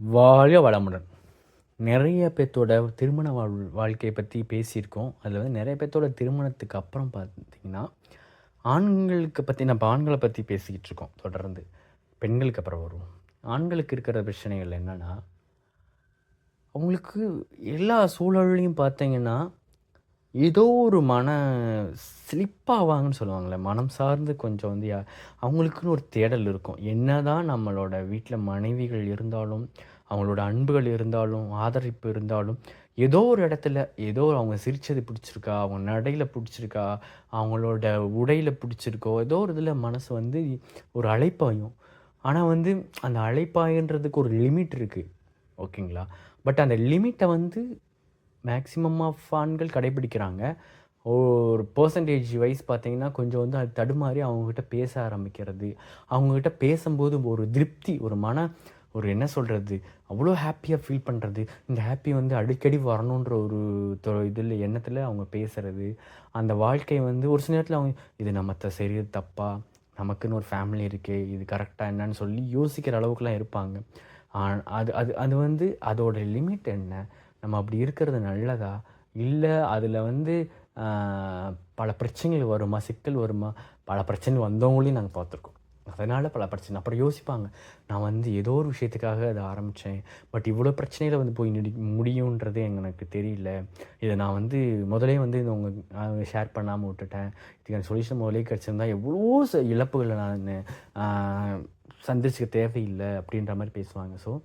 வாழ்க வளமுடன். நிறைய பேர்த்தோட திருமண வாழ் வாழ்க்கையை பற்றி பேசியிருக்கோம். அதில் வந்து நிறைய பேர்த்தோட திருமணத்துக்கு அப்புறம் பார்த்தீங்கன்னா ஆண்களுக்கு பற்றி நம்ம ஆண்களை பற்றி பேசிக்கிட்டு இருக்கோம் தொடர்ந்து. பெண்களுக்கு அப்புறம் வருவோம். ஆண்களுக்கு இருக்கிற பிரச்சனைகள் என்னென்னா அவங்களுக்கு எல்லா சூழலையும் பார்த்தீங்கன்னா ஏதோ ஒரு மன ஸ்லிப்பாவாங்கன்னு சொல்லுவாங்கள்ல மனம் சார்ந்து கொஞ்சம் வந்து அவங்களுக்குன்னு ஒரு தேடல் இருக்கும். என்ன தான் நம்மளோட வீட்டில் மனைவிகள் இருந்தாலும் அவங்களோட அன்புகள் இருந்தாலும் ஆதரிப்பு இருந்தாலும் ஏதோ ஒரு இடத்துல ஏதோ அவங்க சிரிச்சது பிடிச்சிருக்கா அவங்க நடையில் பிடிச்சிருக்கா அவங்களோட உடையில் பிடிச்சிருக்கோ ஏதோ ஒரு இதில் மனசு வந்து ஒரு அழைப்பாயும். ஆனால் வந்து அந்த அழைப்பாயன்றதுக்கு ஒரு லிமிட் இருக்குது ஓகேங்களா? பட் அந்த லிமிட்டை வந்து மேக்ஸிமம் ஆஃப் ஆண்கள் கடைபிடிக்கிறாங்க. ஒரு பர்சன்டேஜ் வைஸ் பார்த்தீங்கன்னா கொஞ்சம் வந்து அது தடுமாறி அவங்கக்கிட்ட பேச ஆரம்பிக்கிறது. அவங்கக்கிட்ட பேசும்போது ஒரு திருப்தி ஒரு மன ஒரு என்ன சொல்கிறது அவ்வளோ ஹாப்பியாக ஃபீல் பண்ணுறது இந்த ஹாப்பி வந்து அடிக்கடி வரணுன்ற ஒரு இதில் எண்ணத்தில் அவங்க பேசுகிறது அந்த வாழ்க்கையை வந்து ஒரு சில நேரத்தில் அவங்க இது நம்ம சரி தப்பா? நமக்குன்னு ஒரு ஃபேமிலி இருக்குது இது கரெக்டாக என்னன்னு சொல்லி யோசிக்கிற அளவுக்குலாம் இருப்பாங்க. அது அது அது வந்து அதோட லிமிட் என்ன? நம்ம அப்படி இருக்கிறது நல்லதா? இல்லை அதில் வந்து பல பிரச்சனைகள் வருமா? சிக்கல் வருமா? பல பிரச்சனை வந்தவங்களையும் நாங்கள் பார்த்துருக்கோம். அதனால் பல பிரச்சனை. அப்புறம் யோசிப்பாங்க. நான் வந்து ஏதோ ஒரு விஷயத்துக்காக அதை ஆரம்பித்தேன் பட் இவ்வளோ பிரச்சனையில் வந்து போய் நடி முடியுன்றது எனக்கு தெரியல. இதை நான் வந்து முதலே வந்து இதை உங்கள் ஷேர் பண்ணாமல் விட்டுட்டேன். இதுக்கான சொல்யூஷன் முதலே கிடச்சிருந்தா எவ்வளோ ச- இழப்புகளை நான் சந்திச்சிக்க சந்திச்சுக்க தேவையில்லை அப்படின்ற மாதிரி பேசுவாங்க. ஸோ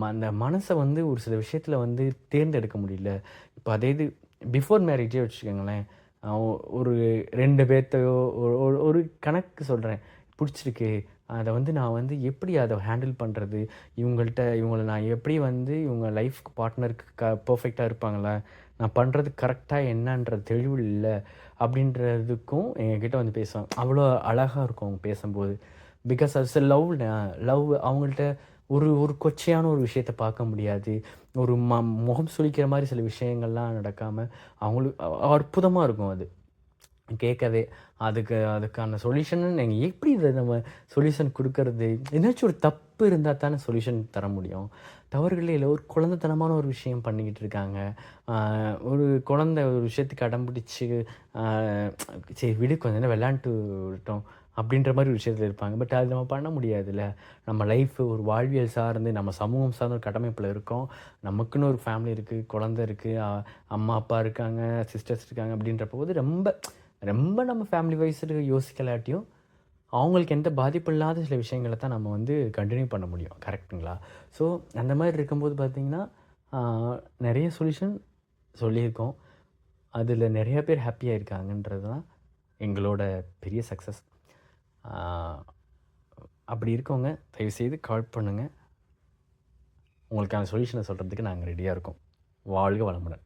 அந்த மனசை வந்து ஒரு சில விஷயத்தில் வந்து தேர்ந்தெடுக்க முடியல. இப்போ அதே இது பிஃபோர் மேரேஜே வச்சுக்கோங்களேன். ஒரு ரெண்டு பேர்த்தையோ ஒரு ஒரு- ஒரு கணக்கு சொல்கிறேன் பிடிச்சிருக்கு. அதை வந்து நான் வந்து எப்படி அதை ஹேண்டில் பண்ணுறது இவங்கள்ட்ட இவங்கள நான் எப்படி வந்து இவங்க லைஃப்க்கு பார்ட்னருக்கு க பர்ஃபெக்டாக இருப்பாங்களா? நான் பண்ணுறது கரெக்டாக என்னன்ற தெளிவு இல்லை. அப்படின்றதுக்கும் எங்ககிட்ட வந்து பேசுவாங்க. அவ்வளோ அழகாக இருக்கும் அவங்க பேசும்போது. பிகாஸ் அது லவ் லவ் அவங்கள்ட்ட ஒரு ஒரு கொச்சையான ஒரு விஷயத்த பார்க்க முடியாது. ஒரு ம முகம் சுளிக்கிற மாதிரி சில விஷயங்கள்லாம் நடக்காமல் அவங்களுக்கு அற்புதமாக இருக்கும் அது. கேட்கவே அதுக்கு அதுக்கான சொல்யூஷன்னு நீங்கள் எப்படி இதை நம்ம சொல்யூஷன் கொடுக்கறது? என்னாச்சும் ஒரு தப்பு இருந்தால் தானே சொல்யூஷன் தர முடியும். தவறுகளே இல்லை ஒரு குழந்தைத்தனமான ஒரு விஷயம் பண்ணிக்கிட்டு இருக்காங்க. ஒரு குழந்தை ஒரு விஷயத்துக்கு அடம் பிடிச்சி சரி விடு கொஞ்ச நேரம் விளையாண்டு விட்டோம். அப்படின்ற மாதிரி ஒரு விஷயத்தில் இருப்பாங்க. பட் அது நம்ம பண்ண முடியாதுல்ல. நம்ம லைஃப் ஒரு வாழ்வியல் சார்ந்து நம்ம சமூகம் சார்ந்த ஒரு கட்டமைப்பில் இருக்கோம். நமக்குன்னு ஒரு ஃபேமிலி இருக்குது குழந்தை இருக்குது அம்மா அப்பா இருக்காங்க சிஸ்டர்ஸ் இருக்காங்க அப்படின்றப்ப போது ரொம்ப ரொம்ப நம்ம ஃபேமிலி வைஸ் யோசிக்கலாட்டியும் அவங்களுக்கு எந்த பாதிப்பு இல்லாத சில விஷயங்களை தான் நம்ம வந்து கண்டினியூ பண்ண முடியும். கரெக்ட்டுங்களா ஸோ அந்த மாதிரி இருக்கும்போது பார்த்திங்கன்னா நிறைய சொல்யூஷன் சொல்லியிருக்கோம். அதில் நிறைய பேர் ஹாப்பியாக இருக்காங்கன்றது தான் எங்களோட பெரிய சக்ஸஸ் அப்படி இருக்கவங்க தயவுசெய்து கால் பண்ணுங்கள் உங்களுக்கான சொல்யூஷனை சொல்கிறதுக்கு நாங்கள் ரெடியாக இருக்கோம். வாழ்க வளமுடன்.